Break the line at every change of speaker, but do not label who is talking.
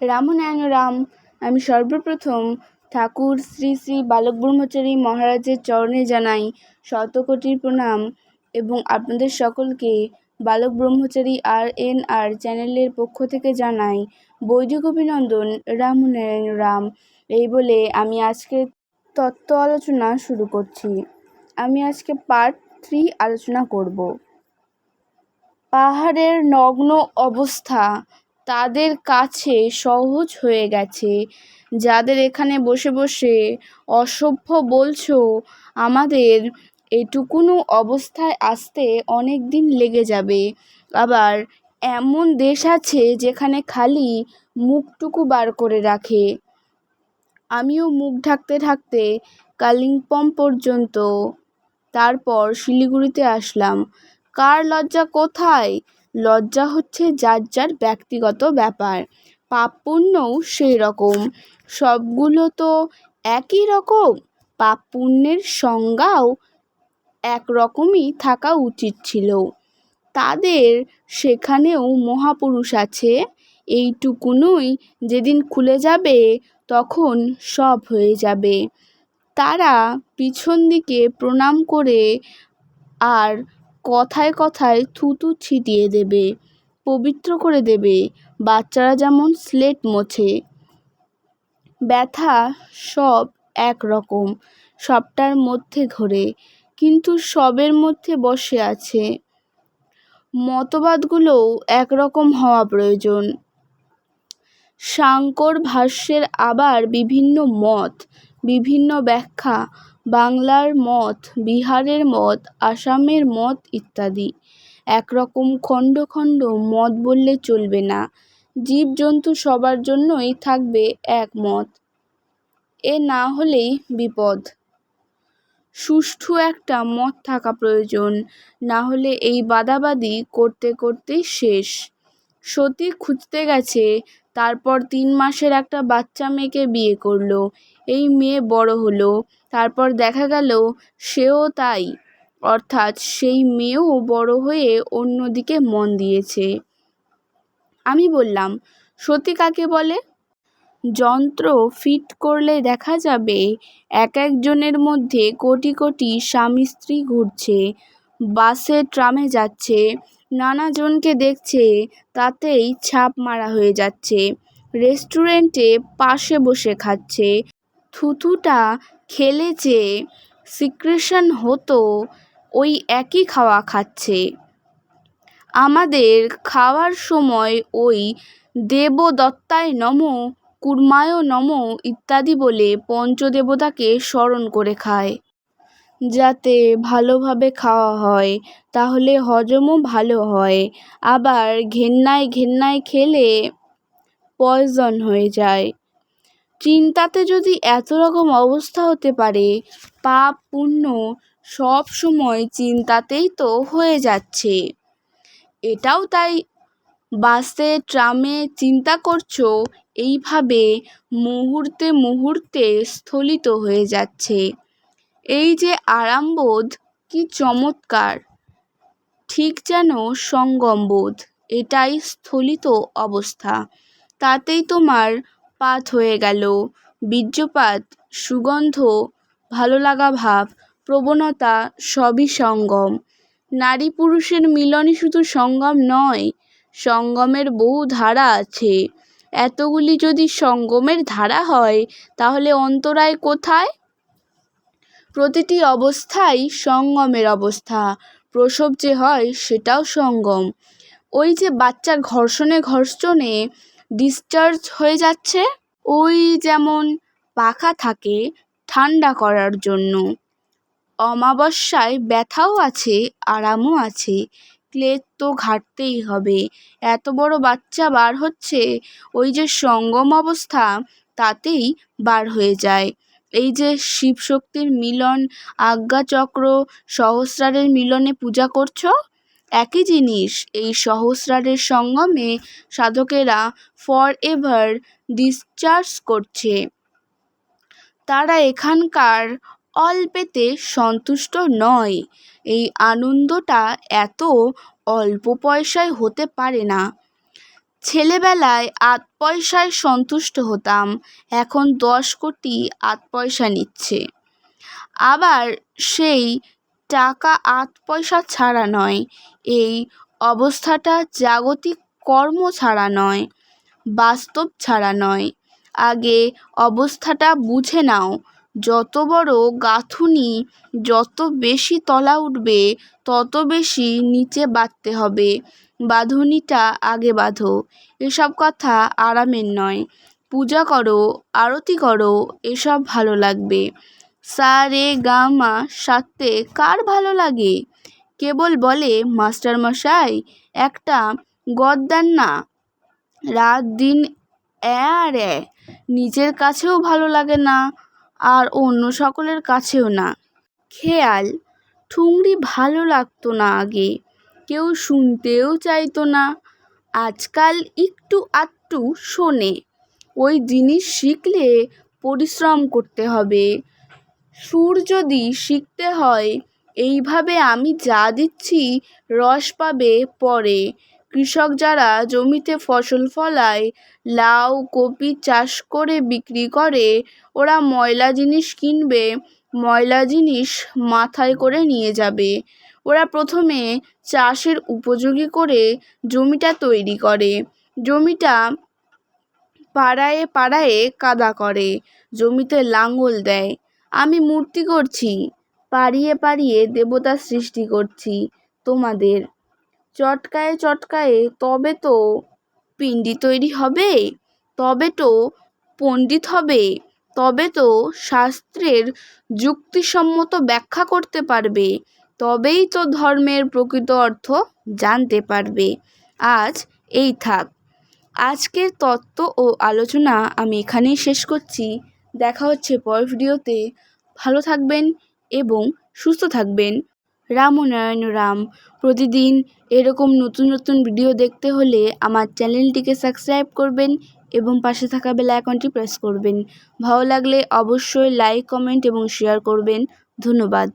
রামনারায়ণ রাম আমি সর্বপ্রথম ঠাকুর শ্রী শ্রী বালক ব্রহ্মচারী মহারাজের চরণে জানাই শতকোটি প্রণাম এবং আপনাদের সকলকে বালক ব্রহ্মচারী আর এন আর চ্যানেলের পক্ষ থেকে জানাই বৈদিক অভিনন্দন রামনারায়ণ রাম এই বলে আমি আজকে তত্ত্ব আলোচনা শুরু করছি। আমি আজকে পার্ট থ্রি আলোচনা করব। পাহাড়ের নগ্ন অবস্থা তাদের কাছে সহজ হয়ে গেছে। যাদের এখানে বসে বসে অসভ্য বলছো, আমাদের এটুকুনো অবস্থায় আসতে অনেক দিন লেগে যাবে। আবার এমন দেশ আছে যেখানে খালি মুখটুকু বার করে রাখে। আমিও মুখ ঢাকতে ঢাকতে কালিম্পং পর্যন্ত, তারপর শিলিগুড়িতে আসলাম। কার লজ্জা, কোথায়? লজ্জা হচ্ছে যার যার ব্যক্তিগত ব্যাপার। পাপ পুণ্যও সেই রকম সবগুলো তো একই রকম। পাপ পুণ্যের সংজ্ঞাও একরকমই থাকা উচিত ছিল। তাদের সেখানেও মহাপুরুষ আছে। এইটুকুনই যেদিন খুলে যাবে, তখন সব হয়ে যাবে। তারা পিছন দিকে প্রণাম করে আর কথায় কথায় থুতু ছিটিয়ে দেবে, পবিত্র করে দেবে। বাচ্চারা যেমন স্লেট মোছে, ব্যথা সব এক রকম সবটার মধ্যে ঘোরে, কিন্তু সবের মধ্যে বসে আছে। মতবাদগুলোও একরকম হওয়া প্রয়োজন। সাংকর ভাষ্যের আবার বিভিন্ন মত, বিভিন্ন ব্যাখ্যা বাংলার মত, বিহারের মত, আসামের মত ইত্যাদি। একরকম খণ্ড খণ্ড মত বললে চলবে না। জীবজন্তু সবার জন্যই থাকবে এক মত। এ না হলেই বিপদ। সুষ্ঠু একটা মত থাকা প্রয়োজন। না হলে এই বাদাবাদি করতে করতেই শেষ। সতী খুঁজতে গেছে তারপর তিন মাসের একটা বাচ্চা মেয়েকে বিয়ে করল। এই মেয়ে বড় হলো। তারপর দেখা গেল সেও তাই। অর্থাৎ সেই মেয়েও বড় হয়ে অন্যদিকে মন দিয়েছে। আমি বললাম, সতী কাকে বলে? যন্ত্র ফিট করলে দেখা যাবে এক একজনের মধ্যে কোটি কোটি স্বামী স্ত্রী ঘুরছে। বাসে, ট্রামে যাচ্ছে। নানা জনকে দেখছে, তাতেই ছাপ মারা হয়ে যাচ্ছে। রেস্টুরেন্টে পাশে বসে খাচ্ছে। থুথুটা খেলে যে সিক্রেশন হতো, ওই একই খাওয়া খাচ্ছে। আমাদের খাওয়ার সময় ওই দেবদত্তায় নম, কুর্মায় নম ইত্যাদি বলে পঞ্চদেবতাকে স্মরণ করে খায়। যাতে ভালোভাবে খাওয়া হয়, তাহলে হজমও ভালো হয়। আবার ঘেন্নায় ঘেন্নায় খেলে পয়জন হয়ে যায়। চিন্তাতে যদি এত রকম অবস্থা হতে পারে, পাপ, পুণ্য সব সময় চিন্তাতেই তো হয়ে যাচ্ছে। এটাও তাই, বাসে, ট্রামে চিন্তা করছ, এইভাবে মুহূর্তে মুহূর্তে স্থলিত হয়ে যাচ্ছে। এই যে আরামবোধ, কি চমৎকার। ঠিক যেন সঙ্গমবোধ, এটাই স্থলিত অবস্থা। তাতেই তোমার পাত হয়ে গেল। বীর্যপাত, সুগন্ধ ভালো লাগা ভাব, প্রবণতা সবই সঙ্গম। নারী পুরুষের মিলনই শুধু সঙ্গম নয়, সঙ্গমের বহু ধারা আছে। এতগুলি যদি সঙ্গমের ধারা হয়, তাহলে অন্তরায় কোথায়? প্রতিটি অবস্থাই সঙ্গমের অবস্থা। প্রসব যে হয়, সেটাও সঙ্গম। ওই যে বাচ্চা ঘর্ষণে ঘর্ষণে ডিসচার্জ হয়ে যাচ্ছে, ওই যেমন পাখা থাকে ঠান্ডা করার জন্য। অমাবস্যায় ব্যথাও আছে, আরামও আছে ক্লেদ তো ঘাঁটতেই হবে। এত বড় বাচ্চা বার হচ্ছে, ওই যে সঙ্গম অবস্থা তাতেই বার হয়ে যায়। এই যে শিবশক্তির মিলন, আজ্ঞাচক্র, সহস্রারের মিলনে পূজা করছ? একই জিনিস, এই সহস্রারের সঙ্গমে সাধকেরা ফর এভার ডিসচার্জ করছে। তারা এখানকার অল্পেতে সন্তুষ্ট নয়। এই আনন্দটা এত অল্প পয়সায় হতে পারে না। ছেলেবেলায় আধ পয়সায় সন্তুষ্ট হতাম, এখন দশ কোটি আধ পয়সা নিচ্ছে। আবার সেই টাকা আধ পয়সা ছাড়া নয়, এই অবস্থাটা জাগতিক কর্ম ছাড়া নয়, বাস্তব ছাড়া নয়। আগে অবস্থাটা বুঝে নাও, যত বড় গাঁথুনি, যত বেশি তলা উঠবে, তত বেশি নিচে বাঁধতে হবে। বাঁধুনিটা আগে বাঁধো। এসব কথা আরামের নয়। পূজা করো, আরতি করো, এসব ভালো লাগবে। সা, রে, গা, মা, সারতে কার ভালো লাগে? কেবল বলে মাস্টারমশাই একটা গদ না। রাত, দিন আর নিজের কাছেও ভালো লাগে না, আর অন্য সকলের কাছেও না। খেয়াল, ঠুংরি ভালো লাগতো না আগে। কেউ শুনতেও চাইতো না। আজকাল একটু আধটু শোনে। ওই জিনিস শিখলে পরিশ্রম করতে হবে। সুর যদি শিখতে হয়, এইভাবে আমি যা দিচ্ছি রস পাবে পরে। কৃষক যারা জমিতে ফসল ফলায়, লাউ, কপি চাষ করে বিক্রি করে, ওরা ময়লা জিনিস কিনবে, ময়লা জিনিস মাথায় করে নিয়ে যাবে। ওরা প্রথমে চাষের উপযোগী করে জমিটা তৈরি করে। জমিটা পাড়ায়ে পাড়ায়ে কাদা করে, জমিতে লাঙল দেয়। আমি মূর্তি করছি, পাড়িয়ে পাড়িয়ে দেবতা সৃষ্টি করছি তোমাদের। চটকায়ে চটকায়ে তবে তো পিণ্ডি তৈরি হবে, তবে তো পণ্ডিত হবে, তবে তো শাস্ত্রের যুক্তিসম্মত ব্যাখ্যা করতে পারবে। তবেই তো ধর্মের প্রকৃত অর্থ জানতে পারবে। আজ এই থাক। আজকের তত্ত্ব ও আলোচনা আমি এখানেই শেষ করছি। দেখা হচ্ছে পরের ভিডিওতে। ভালো থাকবেন এবং সুস্থ থাকবেন। রামনারায়ণ রাম। প্রতিদিন এরকম নতুন নতুন ভিডিও দেখতে হলে আমার চ্যানেলটিকে সাবস্ক্রাইব করবেন এবং পাশে থাকা বেল আইকনটি প্রেস করবেন। ভালো লাগলে অবশ্যই লাইক, কমেন্ট এবং শেয়ার করবেন। ধন্যবাদ।